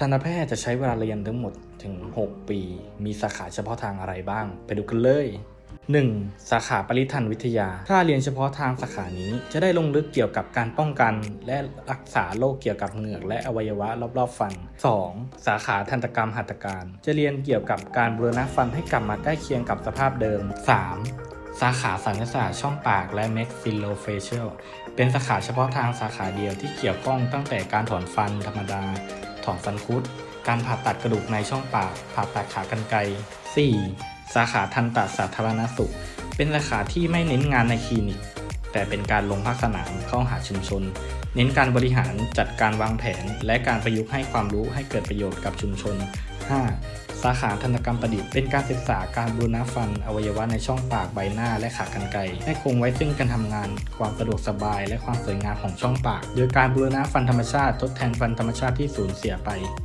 ทันตแพทย์จะใช้เวลาเรียนทั้งหมดถึง 6 ปี มีสาขาเฉพาะทางอะไรบ้าง ไปดูกันเลย 1. สาขาปริทันวิทยา ถ้าเรียนเฉพาะทางสาขานี้ จะได้ลงลึกเกี่ยวกับการป้องกัน และรักษาโรคเกี่ยวกับเหงือก และอวัยวะรอบๆฟัน 2. สาขาทันตกรรมหัตถการ จะเรียนเกี่ยวกับการบูรณะฟันให้กลับมาใกล้เคียงกับสภาพเดิม 3. สาขาสัญญศาสตร์ช่องปากและ maxillofacial เป็นสาขาเฉพาะทางสาขาเดียวที่เกี่ยวข้องตั้งแต่การถอนฟันธรรมดา อนฟันคุด การผ่าตัดกระดูกในช่องปาก ผ่าตัดขากรรไกร 4. สาขาทันตสาธารณสุข เป็นสาขาที่ไม่เน้นงานในคลินิก แต่เป็นการลงภาคสนามเข้าหาชุมชน เน้นการบริหารจัดการวางแผน และการประยุกต์ให้ความรู้ให้เกิดประโยชน์กับชุมชน 5. สาขาทันกรรมประดิษฐ์เป็นการศึกษาการบูรณะฟันอวัยวะในช่องปากใบหน้าและขากรรไกรให้คงไว้ซึ่งการทำงาน ความสะดวกสบาย และความสวยงามของช่องปาก โดยการบูรณะฟันธรรมชาติทดแทนฟันธรรมชาติที่สูญเสียไป